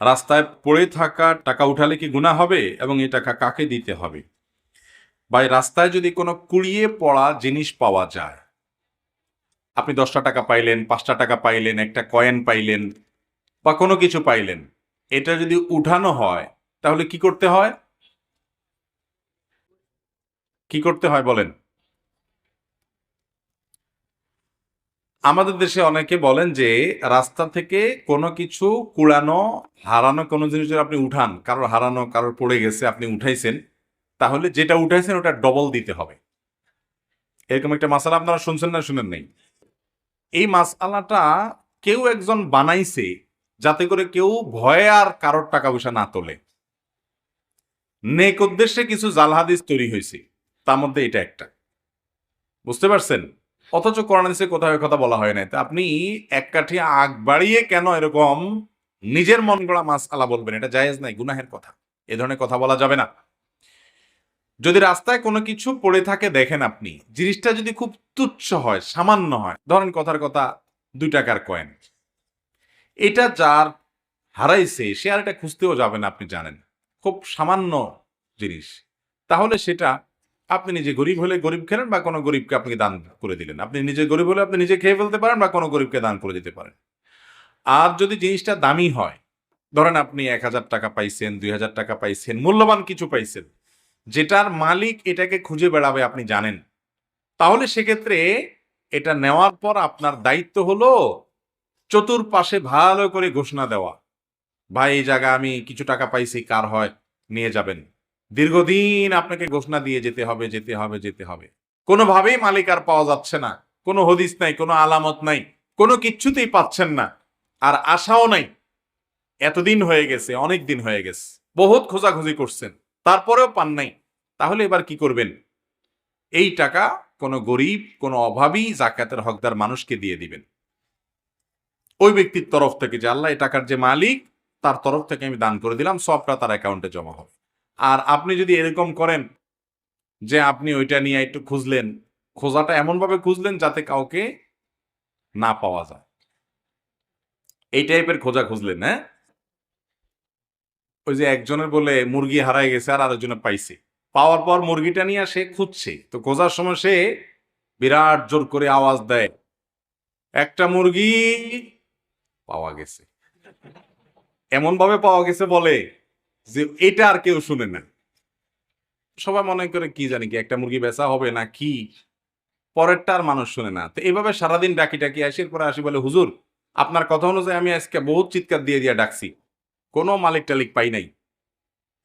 রাস্তায় পড়ে থাকা টাকা উঠালে কি গুণা হবে এবং এই টাকা কাকে দিতে হবে? বা রাস্তায় যদি কোনো কুড়িয়ে পড়া জিনিস পাওয়া যায়, আপনি দশটা টাকা পাইলেন, পাঁচটা টাকা পাইলেন, একটা কয়েন পাইলেন বা কোনো কিছু পাইলেন, এটা যদি উঠানো হয়, তাহলে কি করতে হয়? কি করতে হয় বলেন? আমাদের দেশে অনেকে বলেন যে রাস্তা থেকে কোনো কিছু কুড়ানো, হারানো কোনো জিনিস আপনি উঠান, কারোর হারানো, কারোর পড়ে গেছে, আপনি উঠাইছেন, তাহলে যেটা উঠাইছেন ওটা ডবল দিতে হবে। এরকম একটা মাসালা আপনারা শুনছেন না, শুনেন নাই? এই মাসালাটা কেউ একজন বানাইছে যাতে করে কেউ ভয়ে আর কারোর টাকা পয়সা না তোলে। নেক উদ্দেশ্যে কিছু জালহাদিস তৈরি হয়েছে, তার মধ্যে এটা একটা। বুঝতে পারছেন? অথচ কোরআনিসে কোথাও কথা বলা হয় নাই। তা আপনি এক কাঠি আগ বাড়িয়ে কেন এরকম নিজের মন গড়া মাছ আলা বলবেন? এটা জায়েজ নাই, গুনাহের কথা। এ ধরনের কথা বলা যাবে না। যদি রাস্তায় কোনো কিছু পড়ে থাকে দেখেন আপনি, জিনিসটা যদি খুব তুচ্ছ হয়, সামান্য হয়, ধরেন কথার কথা দুই টাকার কয়েন এটা যার হারাইছে, সে আর এটা খুঁজতেও যাবে না, আপনি জানেন। খুব সামান্য জিনিস। তাহলে সেটা আপনি নিজে গরিব হলে গরিব খেলেন বা কোনো গরিবকে আপনি দান করে দিলেন। আপনি নিজে গরিব হলে আপনি নিজে খেয়ে ফেলতে পারেন বা কোনো গরিবকে দান করে দিতে পারেন। আর যদি জিনিসটা দামি হয়, ধরেন আপনি এক হাজার টাকা পাইছেন, দুই হাজার টাকা পাইছেন, মূল্যবান কিছু পাইছেন, যেটার মালিক এটাকে খুঁজে বেড়াবে আপনি জানেন। তাহলে সেক্ষেত্রে এটা নেওয়ার পর আপনার দায়িত্ব হলো চতুর্পাশে ভালো করে ঘোষণা দেওয়া। ভাই, এই জায়গা আমি কিছু টাকা পাইছি, কার হয়? নিয়ে যাবেন। দীর্ঘদিন আপনাকে ঘোষণা দিয়ে যেতে হবে যেতে হবে যেতে হবে। কোনোভাবেই মালিক আর পাওয়া যাচ্ছে না। কোনো হদিস নাই, কোনো আলামত নাই, কোনো কিচ্ছুতেই পাচ্ছেন না। আর আশাও নাই। এতদিন হয়ে গেছে, অনেক দিন হয়ে গেছে। বহুত খোঁজাখুঁজি করছেন, তারপরেও পান নাই। তাহলে এবার কি করবেন? এই টাকা কোনো গরিব, কোনো অভাবী জাকাতের হকদার মানুষকে দিয়ে দিবেন। ওই ব্যক্তির তরফ থেকে যে আল্লাহ এই টাকার যে মালিক, তার তরফ থেকে আমি দান করে দিলাম, সবটা তার অ্যাকাউন্টে জমা হবে। আর আপনি যদি এরকম করেন যে আপনি ওইটা নিয়ে একটু খুঁজলেন, খোঁজাটা এমনভাবে খুঁজলেন যাতে কাউকে না পাওয়া যায়। এই টাইপের খোঁজা খুঁজলেন হ্যাঁ? ওই যে একজনের বলে মুরগি হারাই গেছে আর আরেকজনে পাইছে। পাওয়ার পর মুরগিটা নিয়ে সে খুঁজছে। তো খোঁজার সময় সে বিরাট জোর করে আওয়াজ দেয়, একটা মুরগি পাওয়া গেছে। এমন ভাবে পাওয়া গেছে বলে যে এটা আর কেউ শুনে না। সবাই মনে করে কি জানি কি একটা মুরগি বেচা হবে না কি? পরেরটা আর মানুষ শুনে না। তো এভাবে সারাদিন ডাকি ডাকি আসি পরে আসি বলে, হুজুর, আপনার কথা অনুযায়ী আমি আজকে বহুত চিৎকার দিয়ে দিয়ে ডাকছি। কোনো মালিক টালিক পাই নাই।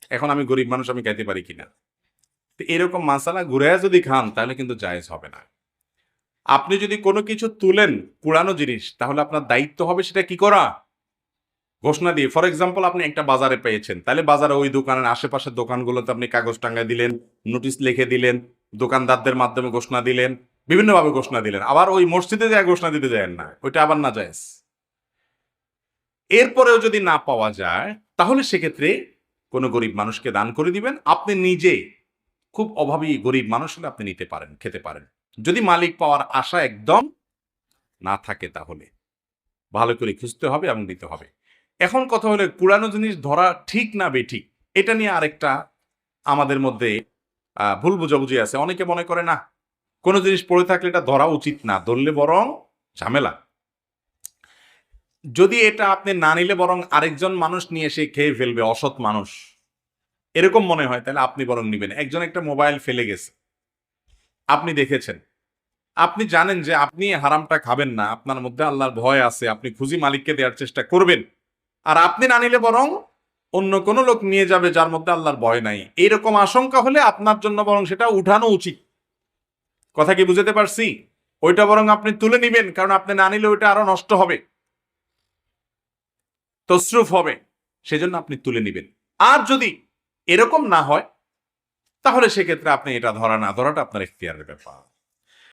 এখন আমি গরিব মানুষ, আমি খাইতে পারি কিনা? তো এরকম মাসালা ঘুরে যদি খান, তাহলে কিন্তু জায়েজ হবে না। আপনি যদি কোনো কিছু তুলেন, কুড়ানো জিনিস, তাহলে আপনার দায়িত্ব হবে সেটা কি করা? ঘোষণা দিয়ে ফর এক্সাম্পল আপনি একটা বাজারে পেয়েছেন। তাহলে বাজারে ওই দোকানের আশেপাশের দোকানগুলোতে আপনি কাগজ টাঙ্গায় দিলেন নোটিশ লিখে দিলেন, দোকানদারদের মাধ্যমে ঘোষণা দিলেন, বিভিন্নভাবে ঘোষণা দিলেন। আবার ওই মসজিদে যায়, ঘোষণা দিতে যায় না, ওইটা আবার না যায়। এরপরেও যদি না পাওয়া যায়, তাহলে সেক্ষেত্রে কোনো গরিব মানুষকে দান করে দিবেন। আপনি নিজে খুব অভাবী গরিব মানুষ হলে আপনি নিতে পারেন, খেতে পারেন। যদি মালিক পাওয়ার আশা একদম না থাকে তাহলে। ভালো করে খুঁজতে হবে এবং দিতে হবে। এখন কথা হলে পুরানো জিনিস ধরা ঠিক না বেঠিক। এটা নিয়ে আরেকটা আমাদের মধ্যে ভুল বুঝাবুঝি আছে। অনেকে মনে করে, না, কোনো জিনিস পড়ে থাকলে এটা ধরা উচিত না, ধরলে বরং ঝামেলা। যদি এটা আপনি না নিলে বরং আরেকজন মানুষ নিয়ে এসে খেয়ে ফেলবে, অসৎ মানুষ। এরকম মনে হয়, তাহলে আপনি বরং নিবেন। একজন একটা মোবাইল ফেলে গেছে। আপনি দেখেছেন। আপনি জানেন যে আপনি হারামটা খাবেন না, আপনার মধ্যে আল্লাহর ভয় আছে, আপনি খুঁজি মালিককে দেওয়ার চেষ্টা করবেন। আর আপনি না নিলে বরং অন্য কোনো লোক নিয়ে যাবে যার মধ্যে আল্লাহর ভয় নাই। এইরকম আশঙ্কা হলে আপনার জন্য বরং সেটা উঠানো উচিত। কথা কি বুঝতে পারছি? ওইটা বরং আপনি তুলে নিবেন, কারণ আপনি না নিলে ওইটা আরও নষ্ট হবে। তসরুফ হবে, সেজন্য আপনি তুলে নিবেন। আর যদি এরকম না হয়, তাহলে সেক্ষেত্রে আপনি এটা ধরা না, ধরাটা আপনার এখতিয়ারের ব্যাপার।